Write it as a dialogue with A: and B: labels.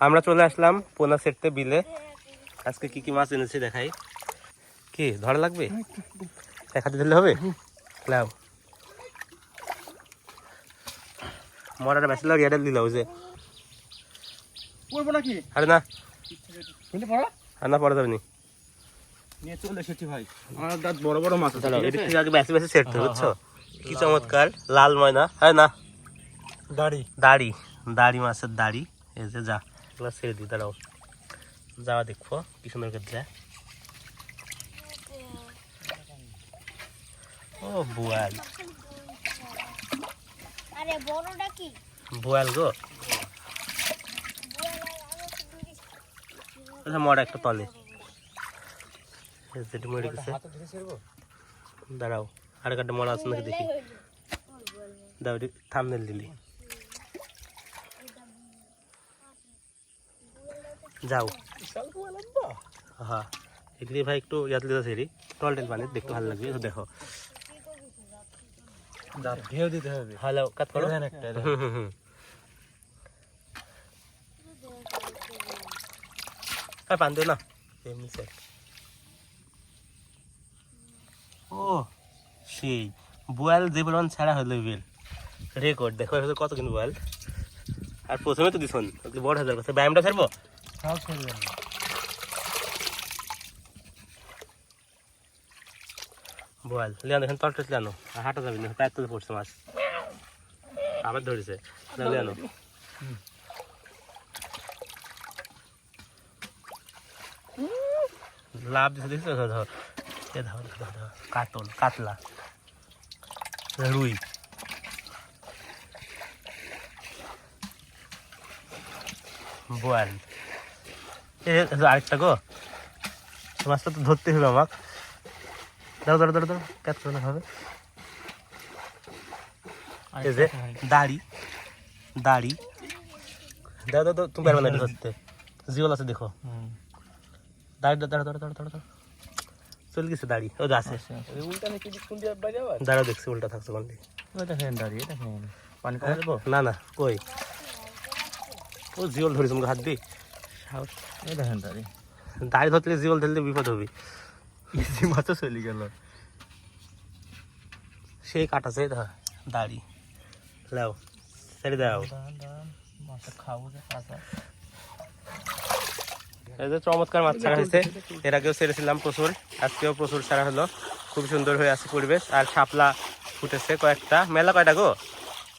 A: আমরা চলে আসলাম পোনা সেটতে বিলে। আজকে কি কি মাছ এনেছি দেখাই। কি ধরা লাগবে? দেখাতে দিলে হবে? লাও। মরাটা বেশি লাগে
B: পড়ব নাকি?
A: আরে না। আর না পড়া যাবে নি।
B: নিয়ে চলে এসেছি ভাই। আমার দাঁত বড় বড় মাছ আছে
A: এটা
B: আছে?
A: আগে বেশি বেশি সেট বুঝছ? কি চমৎকার লাল ময়না। হ্যাঁ না।
B: দাড়ি।
A: দাড়ি দাড়ি মাছের দাড়ি। এই যে যা। এগুলো ছেড়ে দিই দাঁড়াও। যাওয়া দেখব কি সুন্দর করে ও বুয়াল।
C: আরে বড়টা কি?
A: বুয়াল গো। আচ্ছা মরা একটা তলে। এই যেটা মরে গেছে। দাঁড়াও আর একটা মরা আছে নাকি দেখি। দাও থামনেল দিলি। যাও। হ্যাঁ এগুলি ভাই একটু ইয়াত লিতে সেরি টল টেল পানি দেখতে ভালো লাগবে দেখো।
B: দাঁত দিতে হবে।
A: হ্যালো কাট করো। আর পান দিও না। এমনি। ও সেই বোয়াল যে পরিমাণ ছাড়া হলো বেল রেকর্ড দেখো কত কিন্তু বোয়াল আর প্রথমে তো দিছন ওগুলো বড় হাজার কথা ব্যায়ামটা ছাড়বো
B: সব ছেড়ে দেন
A: বোয়াল লিয়ানো এখানে তলটা লিয়ানো আর হাঁটা যাবে না প্যাট তুলে পড়ছে মাছ। আবার ধরেছে লিয়ানো? লাভ দিছে ধর এ ধর ধর কাতল কাতলা রুই। বোয়াল আরেকটা গো। মাছটা তো ধরতে হবে আমাকে। দাঁড়ো দাঁড়ো দাঁড়ো দাঁড়ো ক্যাচ করে হবে। এই যে দাড়ি দাড়ি। দাও দাও তুমি পারবে না ধরতে। জিওল আছে দেখো। দাড়ি দাঁড়ো দাঁড়ো দাঁড়ো দাঁড়ো দাঁড়ো দাঁড়ো চলে গেছে দাড়ি ও আছে।
B: উল্টা নাকি কোন দিয়ে বাইরে আবার?
A: দাঁড়াও দেখছি উল্টা থাকছে কোন দিকে
B: দেখেন দাড়ি পানি খাওয়া
A: না না কই? ও জিওল ধরিস হাত দি
B: সাহস। এই দেখেন দাড়ি।
A: দাড়ি ধরলে জিওল ধরলে বিপদ হবে।
B: ইজি মাছও চলে গেল।
A: সেই কাটাছে ধর দাড়ি। লাও ছেড়ে দাও। এই যে চমৎকার মাছ ছাড়া হয়েছে। এর আগেও ছেড়েছিলাম প্রচুর আজকেও প্রচুর ছাড়া হলো। খুব সুন্দর হয়ে আছে পরিবেশ। আর শাপলা ফুটেছে কয়েকটা। মেলা কয়টা গো?